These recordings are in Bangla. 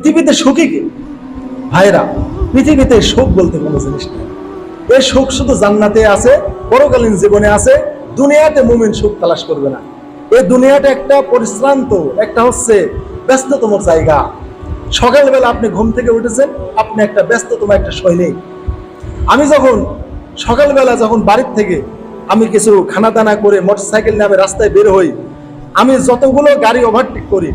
পৃথিবীতে সুখী কি? ভাইরা, পৃথিবীতে সুখ বলতে কোনো জিনিস নেই। এই সুখ শুধু জান্নাতে আছে, পরকালীন জীবনে আছে, দুনিয়াতে মুমিন সুখ তালাশ করবে না। এই দুনিয়াটা একটা পরিশ্রান্ত, একটা হচ্ছে ব্যস্ততম জায়গা। সকালবেলা আপনি ঘুম থেকে উঠেছেন, আপনি একটা ব্যস্ততম একটা সৈনিক আমি যখন সকালবেলা যখন বাড়ির থেকে আমি কিছু খানা দানা করে মোটরসাইকেল নিয়ে আমি রাস্তায় বের হই, আমি যতগুলো গাড়ি ওভারটেক করি,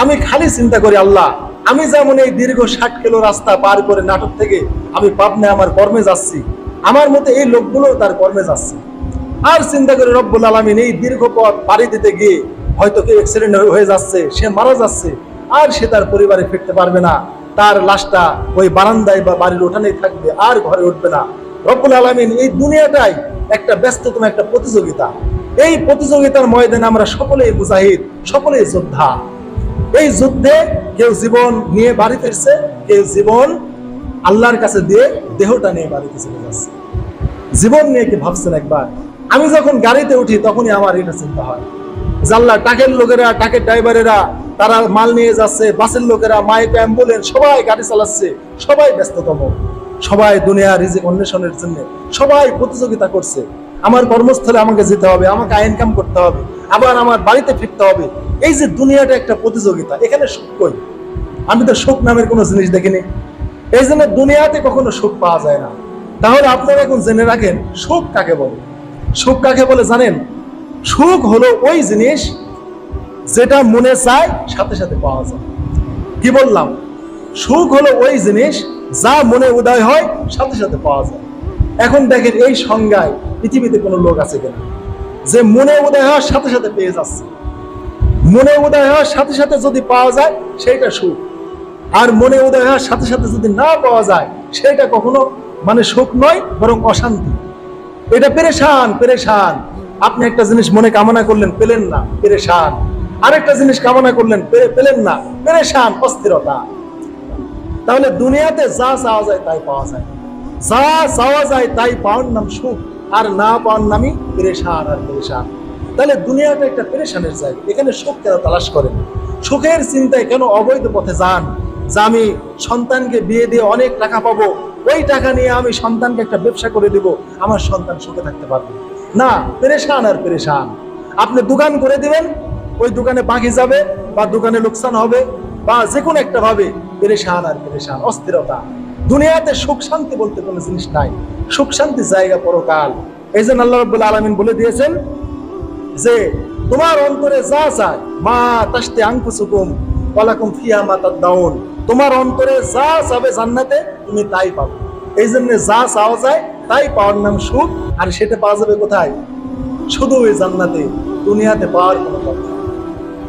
আমি খালি চিন্তা করি, আল্লাহ আমি যেমন এই দীর্ঘ ষাট কিলো রাস্তা পার করে নাটক থেকে আমি পাবনায় আমার কর্মে যাচ্ছি, আমার মতে এই লোকগুলো তার কর্মে যাচ্ছে। আর চিন্তা করি রব্বুল আলমিন এই দীর্ঘ পথ পাড়ি দিতে গিয়ে হয়তো কেউ অ্যাক্সিডেন্ট হয়ে যাচ্ছে, সে মারা যাচ্ছে, আর সে তার পরিবারে ফিরতে পারবে না। তার লাশটা ওই বারান্দায় বা বাড়ির উঠানেই থাকবে, আর ঘরে উঠবে না। রব্বুল আলমিন এই দুনিয়াটাই একটা ব্যস্ততম একটা প্রতিযোগিতা। এই প্রতিযোগিতার ময়দানে আমরা সকলেই মুজাহিদ, সকলেই যোদ্ধা। এই যুদ্ধে কেউ জীবন নিয়ে বাড়ি ফিরছে, কেউ জীবন আল্লাহর কাছে দিয়ে দেহটা নিয়ে বাড়িতে চলে যাচ্ছে। জীবন নিয়ে কি ভাবছেন একবার? আমি যখন গাড়িতে উঠি তখনই আমার এটা চিন্তা হয় জাল্লা টাকের লোকেরা টাকের ড্রাইভারেরা, তারা মাল নিয়ে যাচ্ছে, বাসের লোকেরা, মাইক, অ্যাম্বুলেন্স, সবাই গাড়ি চালাচ্ছে, সবাই ব্যস্ততম। সবাই দুনিয়া রিজিক অন্বেষণের জন্য সবাই প্রতিযোগিতা করছে। আমার কর্মস্থলে আমাকে যেতে হবে, আমাকে ইনকাম করতে হবে। আবার আমার বাড়িতে ফিরতে হবে। এই যে দুনিয়াটা একটা প্রতিযোগিতা, এখানে সুখ কই? আমি তো সুখ নামের কোনো জিনিস দেখিনি। এই জন্য দুনিয়াতে কখনো সুখ পাওয়া যায় না। তাহলে আপনারা এখন জেনে রাখেন, সুখ কাকে বলে? সুখ কাকে বলে জানেন? সুখ হলো ওই জিনিস যেটা মনে চায় সাথে সাথে পাওয়া যায়। কি বললাম? সুখ হলো ওই জিনিস যা মনে উদয় হয় সাথে সাথে পাওয়া যায়। এখন দেখেন এই সংজ্ঞায় পৃথিবীতে কোনো লোক আছে কিনা? যে মনে উদয় হওয়ার সাথে সাথে পেয়ে যাচ্ছে। মনে উদয় হওয়ার সাথে সাথে যদি পাওয়া যায়, সেইটা সুখ। আর মনে উদয় হওয়ার সাথে সাথে যদি না পাওয়া যায় সেটা কখনো মানে সুখ নয়, বরং অশান্তি। এটা পেরেশান পেরেশান। আপনি একটা জিনিস মনে কামনা করলেন, পেলেন না, পেরেশান। আরেকটা জিনিস কামনা করলেন পেলেন না, পেরেশান, অস্থিরতা। তাহলে দুনিয়াতে যা চাওয়া যায় তাই পাওয়া যায়। যা চাওয়া যায় তাই পাওয়ার নাম সুখ। আর না পাওয়ার নামই পেরেশান আর পেরেশান। তাহলে দুনিয়াটা একটা পেরেশানের জায়গা। এখানে সুখ কেন তালাশ করেন? সুখের চিন্তায় কেন অবৈধ পথে যান? যে আমি সন্তানকে বিয়ে দিয়ে অনেক টাকা পাবো, ওই টাকা নিয়ে আমি সন্তানকে একটা ব্যবসা করে দিব, আমার সন্তান সুখে থাকতে পারবে না, পেরেশান আর পেরেশান। আপনি দোকান করে দিবেন, ওই দোকানে বাকি যাবে বা দোকানে লোকসান হবে বা যে কোনো একটা ভাবে পেরেশান আর পেরেশান, অস্থিরতা। দুনিয়াতে সুখ শান্তি বলতে কোনো জিনিস নাই। সুখ শান্তি জায়গা পরকাল। এই জন্য আল্লাহ রব্বুল আলমিন বলে দিয়েছেন যে, তোমার অন্তরে যা চায়, মা তাস্তে আংকুসুকুম ওয়ালাকুম ফিয়া মা তাদাউন তোমার অন্তরে যা চাবে জান্নাতে, তুমি তাই পাবে এই জন্য যা চাওয়া যায়, তাই পাওয়ার নাম সুখ। আর সেটা পাওয়া যাবে কোথায়? শুধু ওই জান্নাতে, দুনিয়াতে পাওয়ার কোনো নেই।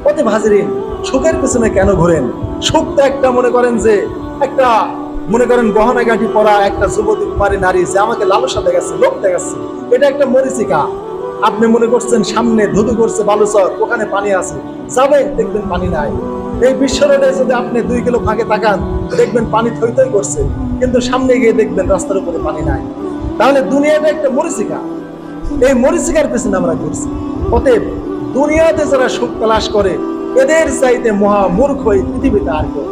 অতি হাজিরিন, সুখের পিছনে কেন ঘোরেন? সুখ তো একটা মনে করেন যে, একটা মনে করেন গহনা গাঠি পরা একটা যুবতী কুমারী নারী যে আমাকে লালসা দেখাচ্ছে লোক দেখাচ্ছে। এটা একটা মরিচিকা। আপনি মনে করছেন সামনে ধুধু করছে বালুচর, ওখানে পানি আছে। যাবেন দেখবেন পানি নাই। এই বিশ্ব রোডে যদি আপনি দুই কিলো ফাঁকে তাকান, দেখবেন পানি থই থই করছে। কিন্তু সামনে গিয়ে দেখবেন রাস্তার উপরে পানি নাই। তাহলে দুনিয়াটা একটা মরিচিকা। এই মরিচিকার পেছনে আমরা ঘুরছি। অতএব দুনিয়াতে যারা সুখ তালাশ করে, এদের চাইতে মহা মূর্খ এই পৃথিবীতে আর কেউ।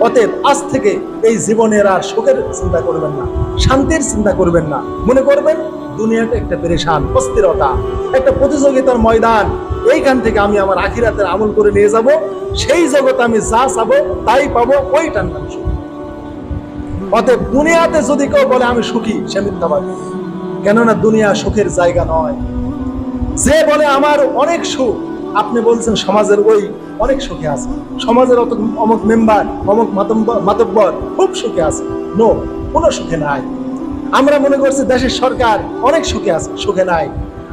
অতএব আজ থেকে এই জীবনের আর সুখের চিন্তা করবেন না, শান্তির চিন্তা করবেন না। মনে করবেন, দুনিয়াটা একটা পেরেশান, অস্থিরতা, একটা প্রতিযোগিতার ময়দান। এইখান থেকে আমি আমার আখিরাতের আমল করে নিয়ে যাব, সেই জগতে আমি যা চাবো তাই পাবো ওই টান অতএব দুনিয়াতে যদি কেউ বলে, আমি সুখী সে মিথ্যাবাদী। কেননা দুনিয়া সুখের জায়গা নয়। যে বলে, আমার অনেক সুখ আপনি বলছেন সমাজের ওই অনেক সুখে আছে। সমাজের অত অমুক মেম্বার, অমুক মাতব্বর খুব সুখে আছে। নো কোনো সুখে নাই। আমরা মনে করছি দেশের সরকার অনেক সুখে আছে, সুখে নাই।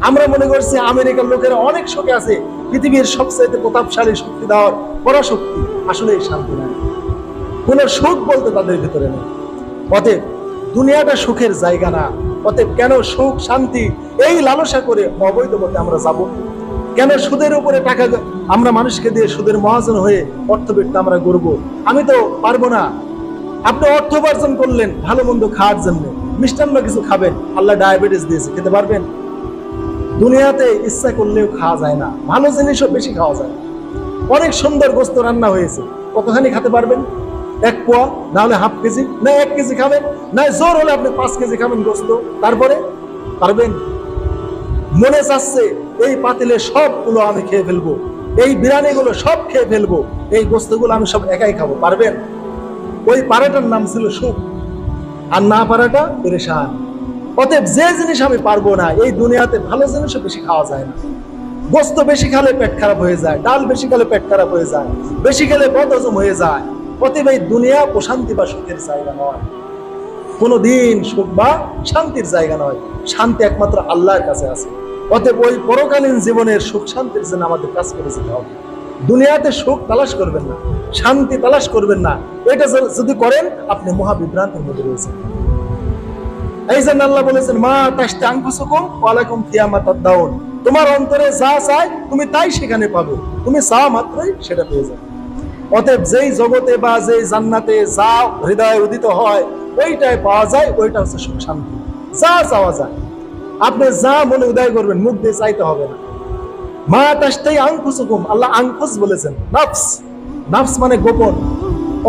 আমরা মনে করছি আমেরিকার লোকেরা অনেক সুখে আছে। পৃথিবীর সবচাইতে প্রতাপশালী শক্তি দেওয়ার পরাশক্তি আসলে শান্তি নাই। কোনো সুখ বলতে তাদের ভিতরে নেই। অতএব দুনিয়াটা সুখের জায়গা না। অতএব কেন সুখ, শান্তি এই লালসা করে অবৈধ পথে আমরা যাব? কেন সুদের উপরে টাকা আমরা মানুষকে দিয়ে সুদের মহাজন হয়ে অর্থবিত্ত আমরা গড়ব আমি তো পারব না। আপনি অর্থ উপার্জন করলেন, ভালো মন্দ খাওয়ার জন্য। মিষ্টান্ন কিছু খাবেন, আল্লাহ ডায়াবেটিস দিয়েছে, খেতে পারবেন? দুনিয়াতে ইচ্ছা করলেও খাওয়া যায় না, ভালো জিনিসও বেশি খাওয়া যায়। অনেক সুন্দর গোস্ত রান্না হয়েছে, কতখানি খেতে পারবেন? এক পোয়া, না হলে হাফ কেজি, না এক কেজি খাবেন, না জোর হলে আপনি পাঁচ কেজি খাবেন গোস্ত। তারপরে পারবেন? মনে চাচ্ছে এই পাতিলে সবগুলো আমি খেয়ে ফেলব। এই বিরিয়ানিগুলো সব খেয়ে ফেলব। এই গোস্তগুলো আমি সব একাই খাব। পারবেন? ওই পারাটার নাম ছিল সুখ। আর না পারাটা পেরেশান। অতএব যে জিনিস আমি পারব না, এই দুনিয়াতে ভালো জিনিসও বেশি খাওয়া যায় না। গোস্ত বেশি খেলে পেট খারাপ হয়ে যায়, ডাল বেশি খেলে পেট খারাপ হয়ে যায়, বেশি খেলে বদহজম হয়ে যায়। অতএব এই দুনিয়া প্রশান্তি বা সুখের জায়গা নয়। কোনোদিন সুখ বা শান্তির জায়গা নয়। শান্তি একমাত্র আল্লাহর কাছে আছে। অতএব ওই পরকালীন জীবনের সুখ শান্তির জন্য আমাদের কাজ করে যেতে হবে। দুনিয়াতে সুখ তালাশ করবেন না, শান্তি তালাশ করবেন না। এটা যদি করেন, আপনি মহাবিভ্রান্তের মধ্যে রয়েছেন। এই জন্য আল্লাহ বলেছেন, মা তাস্তে তাদাউন তোমার অন্তরে যা চায়, তুমি তাই সেখানে পাবে। তুমি চা মাত্রই সেটা পেয়ে যাবে। অতএব যেই জগতে বা যেই জান্নাতে যা হৃদয়ে উদিত হয় ওইটাই পাওয়া যায়, ওইটা হচ্ছে সুখ শান্তি। যা চাওয়া যায়। আপনি যা মনে উদয় করবেন, মুখ দিয়ে চাইতে হবে না। মা তাস্তাই আংফুসুকুম আল্লাহ আংফুস বলেছেন, নাফস। নাফস মানে গোপন।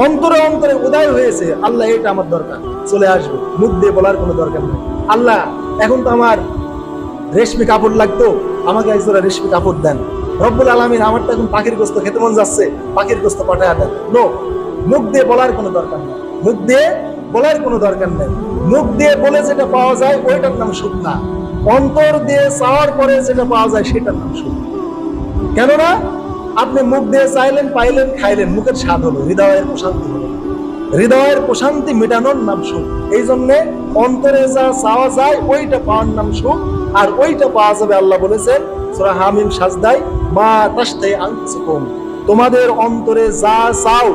অন্তরে অন্তরে উদয় হয়েছে, আল্লাহ এটা আমার দরকার, চলে আসবে। মুখ দিয়ে বলার কোনো দরকার নেই। আল্লাহ, এখন তো আমার রেশমি কাপড় লাগতো, আমাকে একজোড়া রেশমি কাপড় দেন। রব্বুল আলমিন আমার তো এখন পাখির গোস্ত খেতে মন যাচ্ছে, পাখির গোস্ত পাঠায় দেন। নো মুখ দিয়ে বলার কোনো দরকার নেই। মুখ দিয়ে বলার কোনো দরকার নেই। মুখ দিয়ে বলে যেটা পাওয়া যায়, ওইটার নাম সুখ না অন্তর দিয়ে চাওয়ার পরে যেটা পাওয়া যায়, সেটার নাম সুখ কেননা, আপনি মুখ দিয়ে চাইলেন, পাইলেন, খাইলেন, মুখের স্বাদ হলো, হৃদয়ের প্রশান্তি হলো। হৃদয়ের প্রশান্তি মেটানোর নাম সুখ এই জন্য অন্তরে যা চাওয়া যায়, ওইটা পাওয়ার নাম সুখ আর ওইটা পাওয়া যাবে, আল্লাহ বলেছেন, সূরা হামিম সাজদাই মা তাস্তাই আনফুসুকুম। তোমাদের অন্তরে যা চাও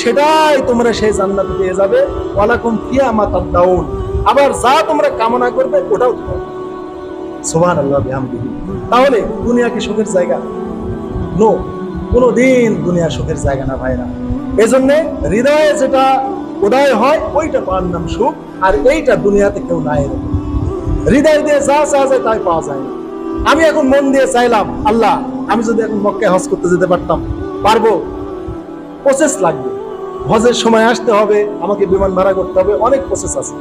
সেটাই তোমরা সেই জান্নাতে পেয়ে যাবে। ওয়ালাকুম ফিয়া মা তাদাউন আবার যা তোমরা কামনা করবে, ওটাও তোমার আল্লাহ বিহামদিহি। তাহলে দুনিয়া কি সুখের জায়গা? নো কোনোদিন দুনিয়া সুখের জায়গা না ভাইরা। এজন্য হৃদয়ে যেটা উদয় হয়, ওইটা পাওয়ার নাম সুখ, আর এইটা দুনিয়াতে কেউ নাই এরকম হৃদয় দিয়ে যা চাওয়া যায়, তাই পাওয়া যায় না। আমি এখন মন দিয়ে চাইলাম, আল্লাহ, আমি যদি এখন মক্কায় হজ করতে যেতে পারতাম, পারব প্রসেস লাগবে। হজের সময় আসতে হবে, আমাকে বিমান ভাড়া করতে হবে, অনেক প্রসেস আছে।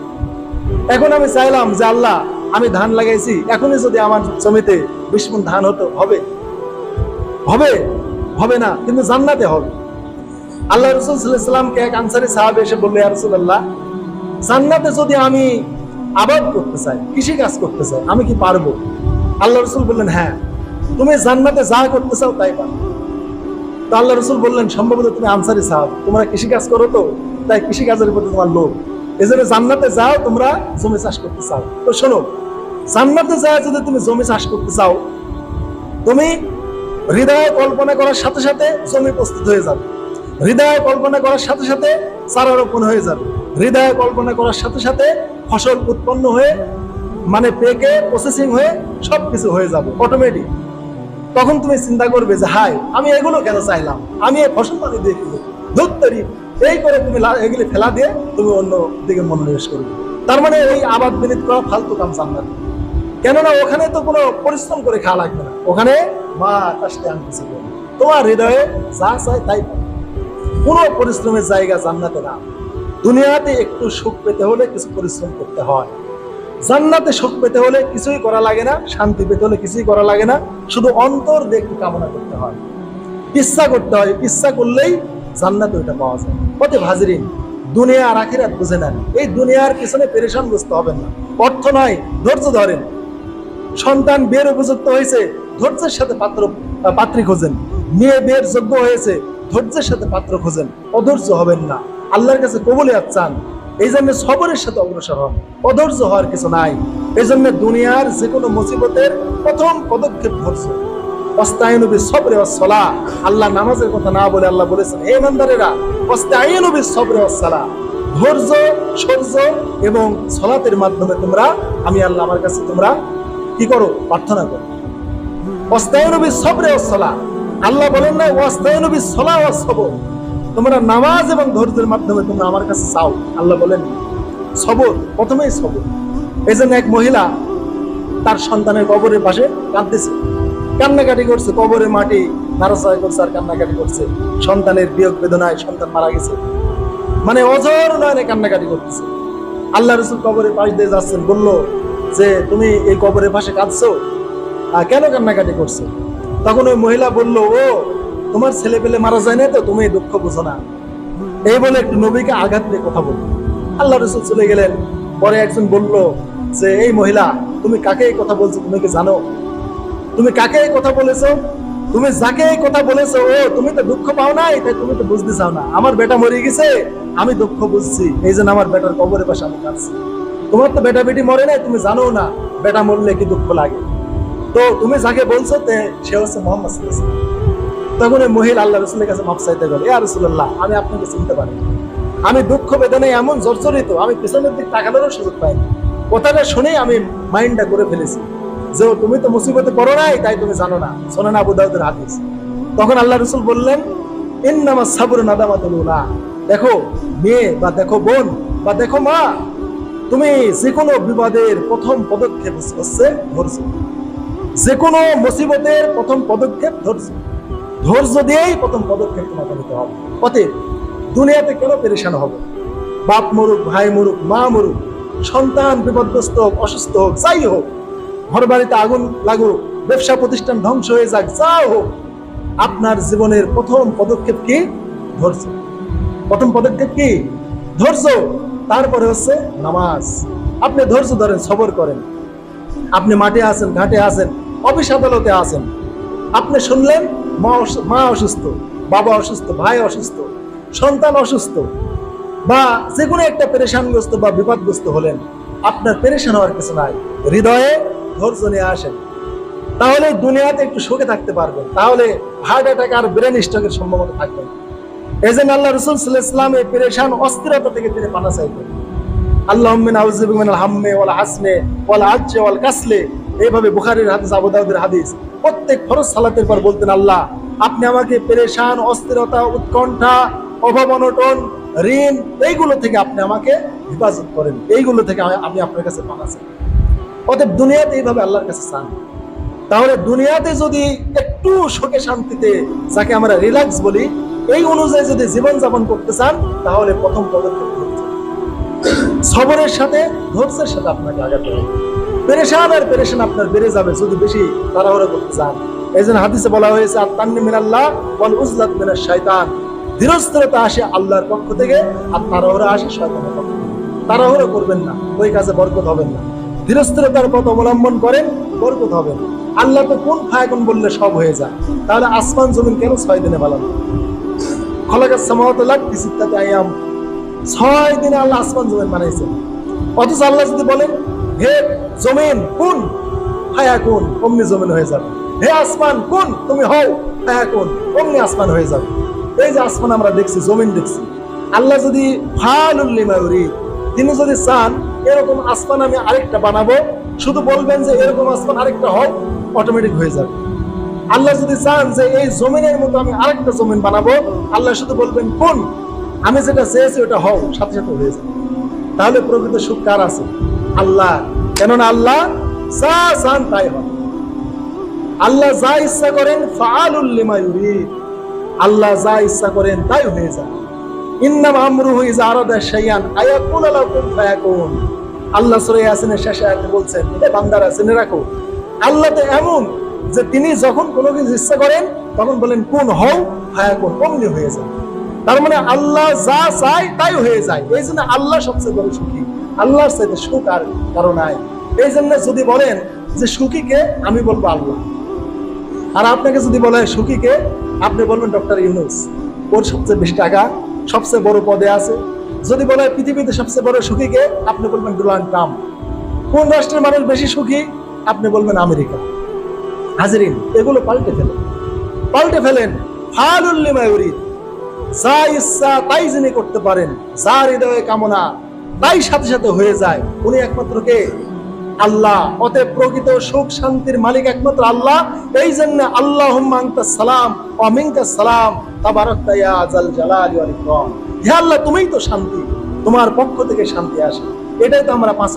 এখন আমি চাইলাম যে আল্লাহ, আমি ধান লাগাইছি, এখনই যদি আমার জমিতে বিশ মণ ধান হতো, হবে। হবে? হবে না, কিন্তু জান্নাতে হবে। আল্লাহ রসুল এক আনসারি সাহাবে এসে বলল রসুল্লাহ জান্নাতে যদি আমি আবাদ করতে চাই কৃষি কাজ করতে চাই, আমি কি পারব? আল্লাহ রসুল বললেন হ্যাঁ তুমি জান্নাতে যা করতে চাও তাই পারো। তো আল্লাহ রসুল বললেন, সম্ভবত তুমি আনসারি সাহাব, তোমরা কৃষি কাজ করো তো, তাই কৃষি কাজের প্রতি তোমার লোভ। এই জন্য জান্নাতে যাও, তোমরা জমি চাষ করতে চাও। তো শোনো, জান্নাতে যাও যদি তুমি জমি চাষ করতে চাও, তুমি হৃদয়ে কল্পনা করার সাথে সাথে জমি প্রস্তুত হয়ে যাবে। হৃদয়ে কল্পনা করার সাথে সাথে চারা রোপণ হয়ে যাবে। হৃদয়ে কল্পনা করার সাথে সাথে ফসল উৎপন্ন হয়ে মানে পেকে প্রসেসিং হয়ে সবকিছু হয়ে যাবে অটোমেটিক তখন তুমি চিন্তা করবে যে হাই আমি এগুলো কেন চাইলাম? আমি এই ফসল পানি দিয়ে কি? এই করে তুমি এগুলি ফেলা দিয়ে তুমি অন্য দিকে মনোনিবেশ করবে। তার মানে এই আবাদ বিনিত করা ফালতু কাম জান্নাত কেননা ওখানে তো কোনো পরিশ্রম করে খাওয়া লাগবে না। ওখানে মা কাশতে আনতেছে তোমার হৃদয়ে যা চাই তাই কোনো পরিশ্রমের জায়গা জান্নাতে না। দুনিয়াতে একটু সুখ পেতে হলে কিছু পরিশ্রম করতে হয়। জান্নাতে সুখ পেতে হলে কিছুই করা লাগে না, শান্তি পেতে হলে কিছুই করা লাগে না, শুধু অন্তর একটু কামনা করতে হয়। ইচ্ছা করতে হয়, ইচ্ছা করলেই জান্নাতে ওইটা পাওয়া যায়। কতে ভাজরিন দুনিয়া আর আখিরাত বুঝে নেন। এই দুনিয়ার পিছনে পেরেশান বুঝতে হবেন না। অর্থ নয় ধৈর্য ধরেন। সন্তান বিয়ের উপযুক্ত হয়েছে, ধৈর্যের সাথে পাত্র, পাত্রী খোঁজেন। মেয়ে বিয়ের যোগ্য হয়েছে, ধৈর্যের সাথে পাত্র খোঁজেন। অধৈর্য হবেন না। আল্লাহর কাছে কবলে চান। এই জন্য সবরের সাথে অগ্রসর হন। অধৈর্য হওয়ার কিছু নাই। এই জন্য দুনিয়ার যে কোনো মুসিবতের প্রথম পদক্ষেপ ধৈর্য অস্তায়নবী সবরে সলা আল্লাহ নামাজের কথা না বলে আল্লাহ বলেছেন, হে অস্তায়নবী সবরে সলা ধৈর্য সৌর্য এবং সলাতের মাধ্যমে তোমরা, আমি আল্লাহ আমার কাছে তোমরা কি করো? প্রার্থনা করো। অস্তায়নবী সবরে সলা আল্লাহ বলেন না অস্তায়নবী সলা ও সবর। তোমরা নামাজ এবং ধৈর্যের মাধ্যমে তোমরা আমার কাছে চাও। আল্লাহ বলেন, সবর, প্রথমেই সবর। এই জন্য এক মহিলা তার সন্তানের কবরের পাশে কাঁদতেছে। কান্নাকাটি করছে কবরে মাটি নারাজয় করছে আর কান্নাকাটি করছে। সন্তানের বিয়োগ বেদনায় সন্তান মারা গেছে। মানে অজর নয়নে কান্নাকাটি করতেছে। আল্লাহ রসুল কবরের পাশ দিয়ে যাচ্ছেন, বলল, যে তুমি এই কবরের পাশে কাঁদছো? কেন কান্নাকাটি করছ? তখন ওই মহিলা বলল, ও তোমার ছেলে পেলে মারা যায় না তো, তুমি দুঃখ বুঝো না। এই বলে একটু নবীকে আঘাত দিয়ে কথা বলল। আল্লাহ রসুল চলে গেলেন। পরে একজন বলল যে, এই মহিলা, তুমি কাকে এই কথা বলছো? তুমি কি জানো? তুমি কাকে এই কথা বলেছ? তুমি যাকে এই কথা বলেছ? ও, তুমি তো দুঃখ পাও নাই, তাই তুমি তো বুঝতে চাও না। আমার বেটা মরে গেছে, আমি দুঃখ বুঝছি। এই জন্য আমার বেটার কবরের পাশে আমি কাঁদছি। তোমার তো বেটা বেটি মরে নাই, তুমি জানো না। বেটা মরলে কি দুঃখ লাগে? তো তুমি যাকে বলছো সে হচ্ছে মোহাম্মদ। তখন ওই মহিলা আল্লাহ রসুলের কাছে মাপ চাইতে গেল ইয়া রসুল্লাহ আমি আপনাকে চিনতে পারি আমি দুঃখ বেদনায় এমন জর্জরিত, আমি পিছনের দিক তাকানোরও সুযোগ পাইনি। কথাটা শুনেই আমি মাইন্ডটা করে ফেলেছি। যে তুমি তো মুসিবতে পড়ো নাই, তাই তুমি জানো না। শোনেন আবু দাউদের হাদিস। তখন আল্লাহ রসুল বললেন, ইন্নামা সাবুর নাদামাতুল দেখো মেয়ে বা দেখো বোন বা দেখো মা, তুমি যে কোনো বিবাদের প্রথম পদক্ষেপ হচ্ছে ধৈর্য। যে কোনো মুসিবতের প্রথম পদক্ষেপ ধৈর্য। ধৈর্য দিয়েই প্রথম পদক্ষেপ তোমাকে নিতে হবে। অতএব দুনিয়াতে কেন পেরেশান হবে? বাপ মরুক, ভাই মরুক, মা মরুক, সন্তান বিপদগ্রস্ত হোক, অসুস্থ হোক, যাই হোক ঘর বাড়িতে আগুন লাগুক, ব্যবসা প্রতিষ্ঠান ধ্বংস হয়ে যাক যা হোক, আপনার জীবনের প্রথম পদক্ষেপ কি? ধৈর্য। প্রথম পদক্ষেপ কি? ধৈর্য। তারপরে হচ্ছে নামাজ। আপনি ধৈর্য ধরেন, সবর করেন। আপনি মাঠে আছেন, ঘাটে আছেন, অফিস আদালতে আছেন। আপনি শুনলেন মা অসুস্থ, বাবা অসুস্থ, ভাই অসুস্থ, সন্তান অসুস্থ বা যে কোনো একটা পেরেশানগ্রস্ত বা বিপদগ্রস্ত হলেন, আপনার পেরেশান হওয়ার কিছু নাই। হৃদয়ে ধৈর্য নিয়ে আসেন। তাহলে দুনিয়াতে একটু সুখে থাকতে পারবেন। তাহলে হার্ট অ্যাটাক আর ব্রেন স্ট্রোকের সম্ভাবনা থাকবে না। এই জন্য আল্লাহ রসুল সাল্লাহ এই পেরেশান অস্থিরতা থেকে তিনি পানা চাইতেন আল্লাহ হাম্মে ওয়াল হাসমে ওয়াল আজ্জে ওয়াল কাসলে। এইভাবে বুখারীর হাদিস, আবু দাউদের হাদিস প্রত্যেক ফরজ সালাতের পর বলতেন, আল্লাহ, আপনি আমাকে পেরেশান, অস্থিরতা, উৎকণ্ঠা, অভাব, অনটন, ঋণ, এইগুলো থেকে আপনি আমাকে হেফাজত করেন। এইগুলো থেকে আমি- আপনার কাছে পানা চাই। অতএব দুনিয়াতে এইভাবে আল্লাহর কাছে চান। তাহলে দুনিয়াতে যদি একটু সুখে শান্তিতে যাকে আমরা রিল্যাক্স বলি, এই অনুযায়ী যদি জীবন যাপন করতে চান, তাহলে প্রথম পদক্ষেপ। সবরের সাথে ধৈর্যের সাথে আপনাকে আগাতে হবে। পেরেশান আপনার বেড়ে যাবে যদি বেশি করতে চান। এই জন্য হাদিসে বলা হয়েছে মিনাল্লাহ উজলাত শয়তান ধীরস্থিরতা আসে আল্লাহর পক্ষ থেকে, আর আসে শয়তানের পক্ষ করবেন না, ওই বরকত হবেন না। ধীরস্থিরতার পথ অবলম্বন করেন, বরকত হবে না আল্লাহ তো কোন ফায়কন বললে সব হয়ে যায়। তাহলে আসমান জমিন কেন ছয় দিনে খলাকাত সামাওয়াত লাগতি আয়াম। ছয় দিনে আল্লাহ আসমান জমিন বানাইছেন। অথচ আল্লাহ যদি বলেন হে জমিন কোন? হায়া কোন? অমনি জমিন হয়ে যাবে। হে আসমান কোন? তুমি হও, হায়া কোন? অমনি আসমান হয়ে যাবে। এই যে আসমান আমরা দেখছি, জমিন দেখছি। আল্লাহ যদি ফালুল্লিমায়ুরি তিনি যদি চান, এরকম আসমান আমি আরেকটা বানাবো, শুধু বলবেন যে এরকম আসমান আরেকটা হয় অটোমেটিক হয়ে যাবে। আল্লাহ যদি চান যে এই জমিনের মতো আমি আরেকটা জমিন বানাবো, আল্লাহ শুধু বলবেন, কোন? আমি যেটা চেয়েছি ওটা হও, সাথে সাথে হয়ে যাবে। তাহলে প্রকৃত সুখ কার আছে? আল্লাহ। কেননা আল্লাহ তাই হয় আল্লাহ যা ইচ্ছা করেন আল্লাহ যা ইচ্ছা করেন, তাই হয়ে যায়। এমন যে তিনি যখন কোনো কিছু ইচ্ছা করেন, তখন বলেন, কোন হয়ে যায়। তার মানে আল্লাহ যা চায়, তাই হয়ে যায়। এই জন্য আল্লাহ সবচেয়ে বড় সুখী আল্লাহর চাইতে সুখ আর কারও নাই। এই জন্য যদি বলেন যে সুখীকে আমি বলব আল্লাহ। আর আপনাকে যদি বলা হয় সুখীকে, আপনি বলবেন ডক্টর ইউনুস, ওর সবচেয়ে বেশি টাকা, সবচেয়ে বড় পদে আছে। যদি বলা হয় পৃথিবীতে সবচেয়ে বড় সুখীকে, আপনি বলবেন ডোনাল্ড ট্রাম্প। কোন রাষ্ট্রের মানুষ বেশি সুখী? আপনি বলবেন আমেরিকা। হাজিরিন, এগুলো পাল্টে ফেলেন। পাল্টে ফেলেন। ফালুল্লিমা ইউরিদ। যা ইচ্ছা তাই যিনি করতে পারেন, যার হৃদয়ে কামনা তাই সাথে সাথে হয়ে যায়। উনি একমাত্র কে? আল্লাহ। অতএব প্রকৃত সুখ শান্তির মালিক একমাত্র আল্লাহ। এই জন্য আল্লাহ সালাম অমিঙ্কা সালাম। হে আল্লাহ, তুমিই তো শান্তি। তোমার পক্ষ থেকে শান্তি আসে। এটাই তো আমরা পাঁচ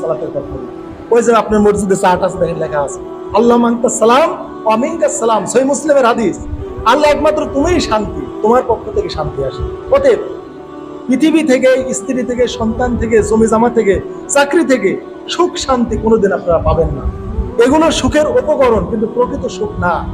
সালাতের পর করি ওই যে আপনার মসজিদে চার্ট আছে দেখেন লেখা আছে। আল্লাহ মাংতা সালাম অমিঙ্কা সালাম। সহি মুসলিমের হাদিস। আল্লাহ একমাত্র তুমিই শান্তি। তোমার পক্ষ থেকে শান্তি আসে। অতএব পৃথিবী থেকে স্ত্রী থেকে সন্তান থেকে জমি জামা থেকে চাকরি থেকে সুখ শান্তি কোনোদিন আপনারা পাবেন না। এগুলো সুখের উপকরণ কিন্তু প্রকৃত সুখ না।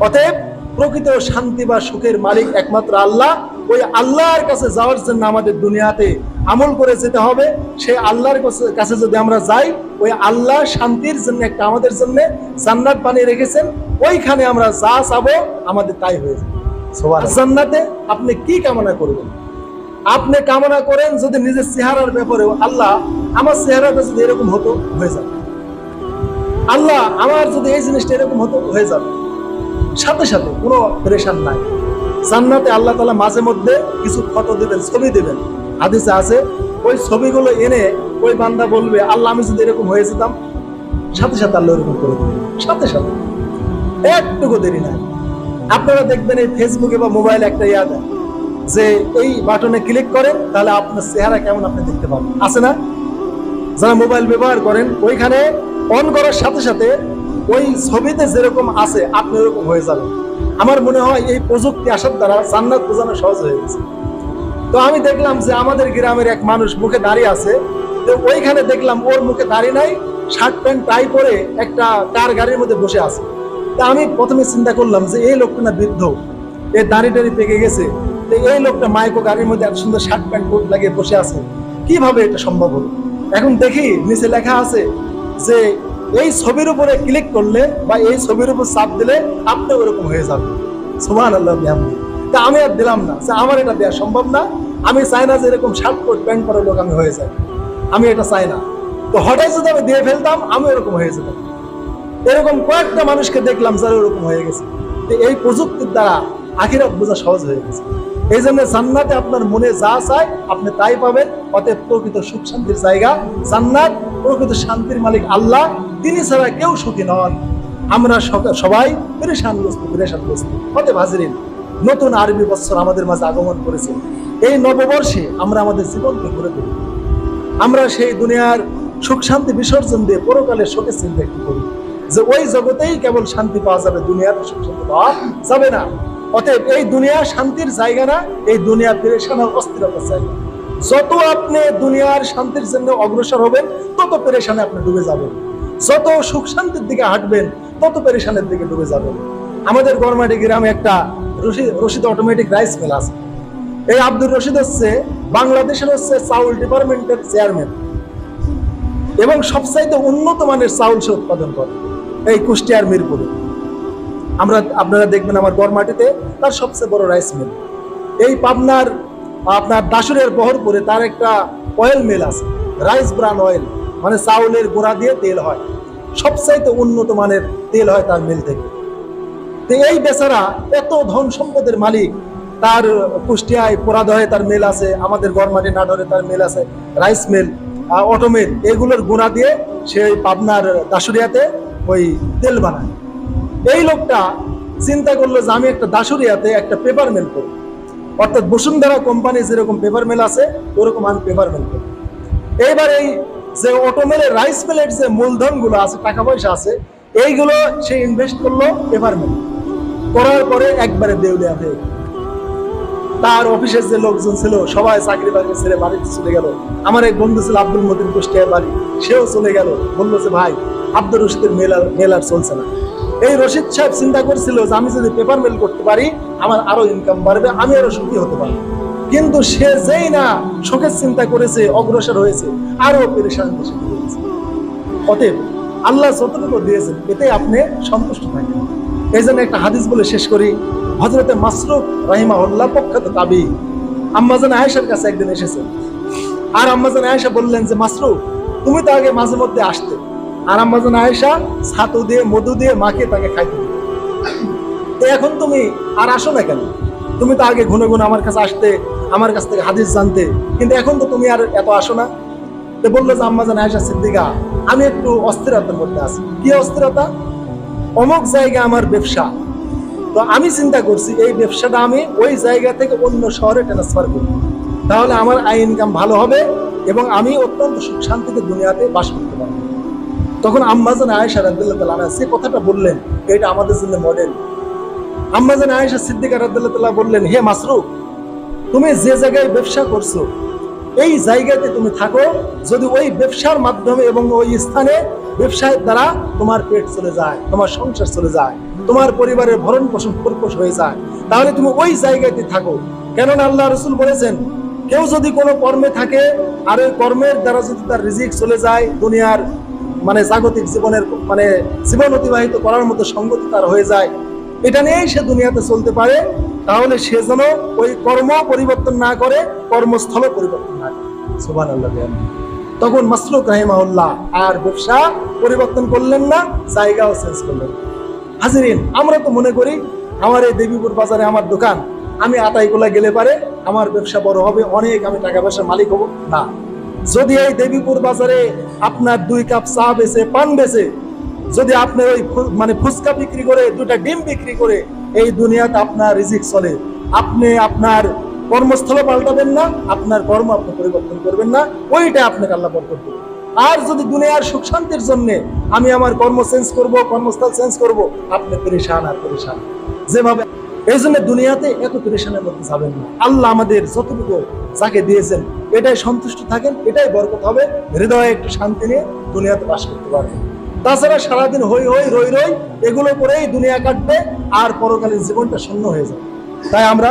অতএব প্রকৃত শান্তি বা সুখের মালিক একমাত্র আল্লাহ। ওই আল্লাহর কাছে যাওয়ার জন্য আমাদের দুনিয়াতে আমল করে যেতে হবে। সেই আল্লাহর কাছে- কাছে যদি আমরা যাই ওই আল্লাহ শান্তির জন্য একটা আমাদের জন্য জান্নাত বানিয়ে রেখেছেন। ওইখানে আমরা যা চাবো আমাদের তাই হয়ে যাবে। জান্নাতে আপনি কি কামনা করবেন? আপনি কামনা করেন যদি নিজের চেহারার ব্যাপারেও আল্লাহ আমার চেহারাটা যদি এরকম হতো, হয়ে যাবে। আল্লাহ আমার যদি এই জিনিসটা এরকম হতো, হয়ে যাবে। সাথে সাথে কোনো প্রেশান নাই। জান্নাতে আল্লাহ তালা মাঝে মধ্যে কিছু ফটো দেবেন, ছবি দেবেন। হাদিসে আছে, ওই ছবিগুলো এনে ওই বান্দা বলবে, আল্লাহ, আমি যদি এরকম হয়ে যেতাম, সাথে সাথে আল্লাহ এরকম করে দেবে সাথে সাথে। একটুকু দেরি নাই। আপনারা দেখবেন এই ফেসবুকে বা মোবাইলে একটা ইয়া দেয়। যে এই বাটনে ক্লিক করেন, তাহলে আপনার চেহারা কেমন আপনি দেখতে পাবেন। আছে না? যারা মোবাইল ব্যবহার করেন, ওইখানে অন করার সাথে সাথে ওই ছবিতে যেরকম আছে, আপনি ওরকম হয়ে যাবেন। আমার মনে হয় এই প্রযুক্তি আসার দ্বারা জান্নাত বোঝানো সহজ হয়ে গেছে। তো আমি দেখলাম যে আমাদের গ্রামের এক মানুষ মুখে দাঁড়িয়ে আছে, তো ওইখানে দেখলাম ওর মুখে দাঁড়িয়ে নাই, শার্ট প্যান্ট টাই পরে একটা কার গাড়ির মধ্যে বসে আছে। তা আমি প্রথমে চিন্তা করলাম যে এই লোকটা না বৃদ্ধ এর দাড়ি টাড়ি পেকে গেছে। এই লোকটা মাইকো গাড়ির মধ্যে এত সুন্দর শার্ট প্যান্ট কোট লাগিয়ে বসে আছে। কীভাবে এটা সম্ভব হলো? এখন দেখি নিচে লেখা আছে যে, এই ছবির উপরে ক্লিক করলে বা এই ছবির উপর চাপ দিলে আপনি ওরকম হয়ে যাবেন। সুমান আল্লাহ বিহামদি। তা আমি আর দিলাম না। যে আমার এটা দেওয়া সম্ভব না। আমি চাই না যে এরকম শার্ট কোট প্যান্ট পরে লোক আমি হয়ে যাই। আমি এটা চাই না। তো হঠাৎ যদি আমি দিয়ে ফেলতাম, আমি এরকম হয়ে যেতাম। এরকম কয়েকটা মানুষকে দেখলাম যারা ওরকম হয়ে গেছে। এই প্রযুক্তির দ্বারা আখিরাত বোঝা সহজ হয়ে গেছে। এই জন্য জান্নাতে আপনার মনে যা চায় আপনি তাই পাবেন। অতএব প্রকৃত সুখ শান্তির জায়গা। জান্নাত, প্রকৃত শান্তির মালিক আল্লাহ। তিনি ছাড়া কেউ সুখী নন। আমরা সবাই পেরেশানগ্রস্ত পেরেশানগ্রস্ত। অতএব হাজিরিন, নতুন আরবি বৎসর আমাদের মাঝে আগমন করেছে। এই নববর্ষে আমরা আমাদের জীবনকে ঘুরে তুলি। আমরা সেই দুনিয়ার সুখ শান্তি বিসর্জন দিয়ে পরকালের শোকের চিন্তা একটু করি। যে ওই জগতেই কেবল শান্তি পাওয়া যাবে, দুনিয়াতে সুখ শান্তি পাওয়া যাবে না। অতএব এই দুনিয়া শান্তির জায়গা না, এই দুনিয়া পেরেশান আর অস্থিরতার জায়গা যত আপনি দুনিয়ার শান্তির জন্য অগ্রসর হবেন, তত পেরেশানে আপনি ডুবে যাবেন। যত সুখ শান্তির দিকে হাঁটবেন, তত পেরেশানের দিকে ডুবে যাবেন। আমাদের গরমাটি গ্রামে একটা রশিদ অটোমেটিক রাইস মিল আছে। এই আব্দুর রশিদ হচ্ছে বাংলাদেশের হচ্ছে চাউল ডিপার্টমেন্টের চেয়ারম্যান। এবং সবচাইতে উন্নত মানের চাউল সে উৎপাদন করে, এই কুষ্টিয়ার মিরপুরে। আমরা আপনারা দেখবেন আমার গড়মাটিতে তার সবচেয়ে বড় রাইস মিল এই পাবনার, আপনার দাসুরের বহরপুরে তার একটা অয়েল মিল আছে রাইস ব্রান অয়েল মানে চাউলের গোড়া দিয়ে তেল হয়। সবচাইতে উন্নত মানের তেল হয় তার মিল থেকে। তো এই বেচারা এত ধন সম্পদের মালিক, তার কুষ্টিয়ায় পোড়াদহে তার মেল আছে, আমাদের গড়মাটি নাটোরে তার মেল আছে রাইস মিল অটো মিল এগুলোর গুণা দিয়ে সে ওই পাবনার দাসুরিয়াতে ওই তেল বানায়। এই লোকটা চিন্তা করল যে আমি একটা দাসুরিয়াতে একটা পেপার মিল করব। অর্থাৎ বসুন্ধরা কোম্পানি যেরকম পেপার মিল আছে, ওরকম আমি পেপার মিল করব। এইবার এই যে অটোমেলের রাইস মিলের যে মূলধনগুলো আছে, টাকা পয়সা আছে, এইগুলো সে ইনভেস্ট করল পেপার মিল করার পরে একবারে দেউলিয়া হয়ে তার অফিসের যে লোকজন ছিল, সবাই চাকরি বাকরি ছেড়ে বাড়িতে চলে গেল। আমার এক বন্ধু ছিল আব্দুল মতিন কুষ্টিয়ার বাড়ি, সেও চলে গেল। বলল যে, ভাই আব্দুল রশিদের মেলার মেলার চলছে না। এই রশিদ সাহেব চিন্তা করছিল যে আমি যদি পেপার মেল করতে পারি, আমার আরও ইনকাম বাড়বে, আমি আরও সুখী হতে পারব। কিন্তু সে যেই না শোকের চিন্তা করেছে, অগ্রসর হয়েছে, আরও পেরেশান হয়েছে। অতএব আল্লাহ যতটুকু দিয়েছেন, এতে আপনি সন্তুষ্ট থাকেন। এই জন্য একটা হাদিস বলে শেষ করি। হজরতে মাসরুফ রাহিমাহুল্লাহ পক্ষাত তাবি। আম্মাজান আয়েশার কাছে একদিন এসেছে। আর আম্মাজান আয়েশা বললেন যে মাসরুফ তুমি তো আগে মাঝে মধ্যে আসতে। আর আম্মাজান আয়েশা, ছাতু দিয়ে, মধু দিয়ে মাকে তাকে খাইতে তো এখন তুমি আর আসো না কেন? তুমি তো আগে ঘন ঘন আমার কাছে আসতে, আমার কাছ থেকে হাদিস জানতে, কিন্তু এখন তো তুমি আর এত আসো না। তো বলল যে আম্মা জান আয়েশা সিদ্দিকা, আমি একটু অস্থিরতার মধ্যে আছি। কি অস্থিরতা? অমুক জায়গা আমার ব্যবসা। তো আমি চিন্তা করছি, এই ব্যবসাটা আমি ওই জায়গা থেকে অন্য শহরে ট্রান্সফার করব। তাহলে আমার আয় ইনকাম ভালো হবে এবং আমি অত্যন্ত সুখ শান্তিতে দুনিয়াতে বাস করতে পারব। তখন আম্মাজান আয়েশা রাদিয়াল্লাহু তাআলা সে কথাটা বললেন, এটা আমাদের জন্য মডেল আম্মা জান আয়েশা সিদ্দিকা রাদিয়াল্লাহু বললেন, হে মাসরুফ তুমি যে জায়গায় ব্যবসা করছ, এই জায়গাতে তুমি থাকো, যদি ওই ব্যবসার মাধ্যমে এবং ওই স্থানে ব্যবসার দ্বারা তোমার পেট চলে যায়, তোমার সংসার চলে যায়, তোমার পরিবারের ভরণ পোষণ খরপোশ হয়ে যায়, তাহলে তুমি ওই জায়গাতে থাকো। কেননা আল্লাহ রসুল বলেছেন, কেউ যদি কোনো কর্মে থাকে, আর ওই কর্মের দ্বারা যদি তার রিজিক চলে যায়, দুনিয়ার মানে জাগতিক জীবনের মানে জীবন অতিবাহিত করার মতো সঙ্গতি তার হয়ে যায়। এটা নিয়েই সে দুনিয়াতে চলতে পারে, তাহলে সে যেন ওই কর্ম পরিবর্তন না করে, কর্মস্থল পরিবর্তন না করে। সুবান আল্লাহ তখন মাসরুক রাহিমাউল্লাহ আর ব্যবসা পরিবর্তন করলেন না, জায়গাও চেঞ্জ করলেন হাজিরিন, আমরা তো মনে করি, আমার এই দেবীপুর বাজারে আমার দোকান, আমি আটাইগুলা গেলে পারে, আমার ব্যবসা বড় হবে, অনেক আমি টাকা পয়সার মালিক হব। না। যদি এই দেবীপুর বাজারে আপনার দুই কাপ চা বেচে, পান বেচে, যদি আপনি ওই মানে ফুচকা বিক্রি করে, দুটা ডিম বিক্রি করে এই দুনিয়াতে আপনার রিজিক চলে। আপনি আপনার কর্মস্থল পাল্টাবেন না, আপনার কর্ম আপনি পরিবর্তন করবেন না ওইটা আপনাকে আল্লাহ বরকত দেবে। আর যদি দুনিয়ার সুখ শান্তির জন্য আমি আমার কর্ম চেঞ্জ করব, কর্মস্থল চেঞ্জ করব, আপনি পরেশান আর পরেশান। যেভাবে এই জন্য দুনিয়াতে এত পরেশানের মধ্যে যাবেন না। আল্লাহ আমাদের যতটুকু যাকে দিয়েছেন, এটাই সন্তুষ্ট থাকেন, এটাই বরকত হবে। হৃদয়ে একটু শান্তি নিয়ে দুনিয়াতে বাস করতে পারবেন তাছাড়া সারাদিন হই হই রই রই এগুলো করেই দুনিয়া কাটবে, আর পরকালীন জীবনটা শূন্য হয়ে যাবে। তাই আমরা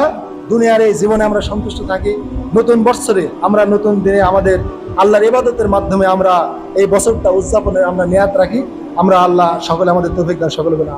দুনিয়ার এই জীবনে আমরা সন্তুষ্ট থাকি। নতুন বৎসরে আমরা নতুন দিনে আমাদের আল্লাহর ইবাদতের মাধ্যমে আমরা এই বছরটা উদযাপনের আমরা নিয়াত রাখি। আমরা আল্লাহ সকলে আমাদের তৌফিক সকলে বলে